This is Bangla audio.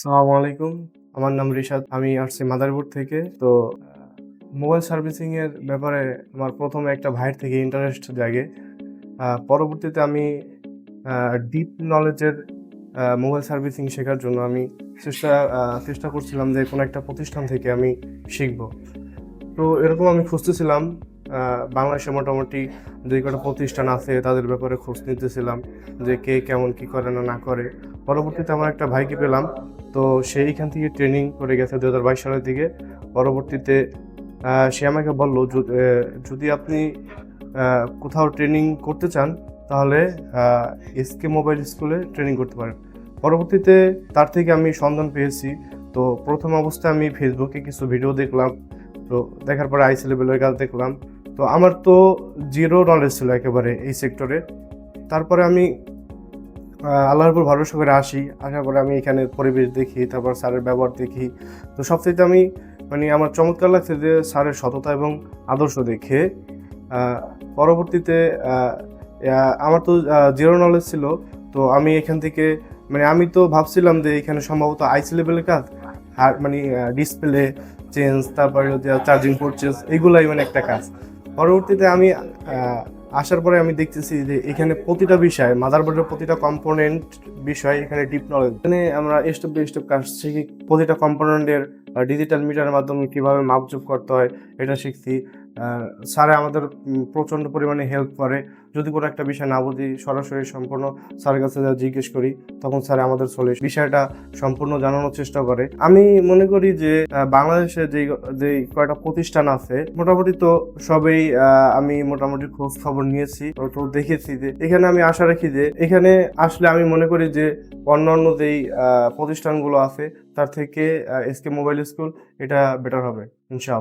সালামু আলাইকুম। আমার নাম রিশাদ, আমি আসছি মাদারীপুর থেকে। তো মোবাইল সার্ভিসিং এর ব্যাপারে আমার প্রথমে একটা ভাইয়ের থেকে ইন্টারেস্ট জাগে। পরবর্তীতে আমি ডিপ নলেজের মোবাইল সার্ভিসিং শেখার জন্য আমি চেষ্টা চেষ্টা করছিলাম যে কোনো একটা প্রতিষ্ঠান থেকে আমি শিখব। তো এরকম আমি খুঁজতেছিলাম বাংলাদেশে মোটামুটি যে কটা প্রতিষ্ঠান আছে, তাদের ব্যাপারে খোঁজ নিতেছিলাম যে কে কেমন কি করে না না করে। পরবর্তীতে আমার একটা ভাইকে পেলাম, তো সে এইখান থেকে ট্রেনিং করে গেছে দু হাজার বাইশ সালের দিকে। পরবর্তীতে সে আমাকে বলল যদি- আপনি কোথাও ট্রেনিং করতে চান, তাহলে এসকে মোবাইল স্কুলে ট্রেনিং করতে পারেন। পরবর্তীতে তার থেকে আমি সন্ধান পেয়েছি, তো প্রথম অবস্থায় আমি ফেসবুকে কিছু ভিডিও দেখলাম, তো দেখার পরে আইসি লেভেলের কাজ দেখলাম। তো আমার তো জিরো নলেজ ছিল একেবারে এই সেক্টরে তারপরে আমি আল্লাহর উপর ভরসা করে আসি। আসার পরে আমি এখানে পরিবেশ দেখি, তারপর স্যারের ব্যবহার দেখি। তো সবথেকে আমি মানে আমার চমৎকার লাগছে যে স্যারের সততা এবং আদর্শ দেখে পরবর্তীতে আমার তো জিরো নলেজ ছিল। তো আমি এখান থেকে মানে আমি তো ভাবছিলাম যে এখানে সম্ভবত আইসি লেভেলের কাজ, আর মানে ডিসপ্লে চেঞ্জ তারপরে চার্জিং পোর্ট চেঞ্জ এগুলাই মানে একটা কাজ। পরবর্তীতে আমি আসার পরে আমি দেখতেছি যে এখানে প্রতিটা বিষয় মাদারবোর্ডের প্রতিটা কম্পোনেন্ট বিষয়, এখানে ডিপ নলেজ এখানে আমরা স্টেপ বাই স্টেপ কাজ শিখি, প্রতিটা কম্পোনেন্টের ডিজিটাল মিটারের মাধ্যমে কীভাবে মাপজুপ করতে হয়, এটা শিখছি। স্যারে আমাদের প্রচণ্ড পরিমাণে হেল্প করে। যদি কোনো একটা বিষয় না বুঝি, সরাসরি সম্পূর্ণ স্যারের কাছে যা জিজ্ঞেস করি, তখন স্যার আমাদের চলে বিষয়টা সম্পূর্ণ জানানোর চেষ্টা করে। আমি মনে করি যে বাংলাদেশে যে যে কয়টা প্রতিষ্ঠান আছে, মোটামুটি তো সবেই আমি মোটামুটি খোঁজ খবর নিয়েছি, তো দেখেছি যে, এখানে আমি আশা রাখি যে, এখানে আসলে আমি মনে করি যে, অন্যান্য যেই প্রতিষ্ঠানগুলো আছে, তার থেকে এসকে মোবাইল স্কুল এটা বেটার হবে, ইনশাআল্লাহ।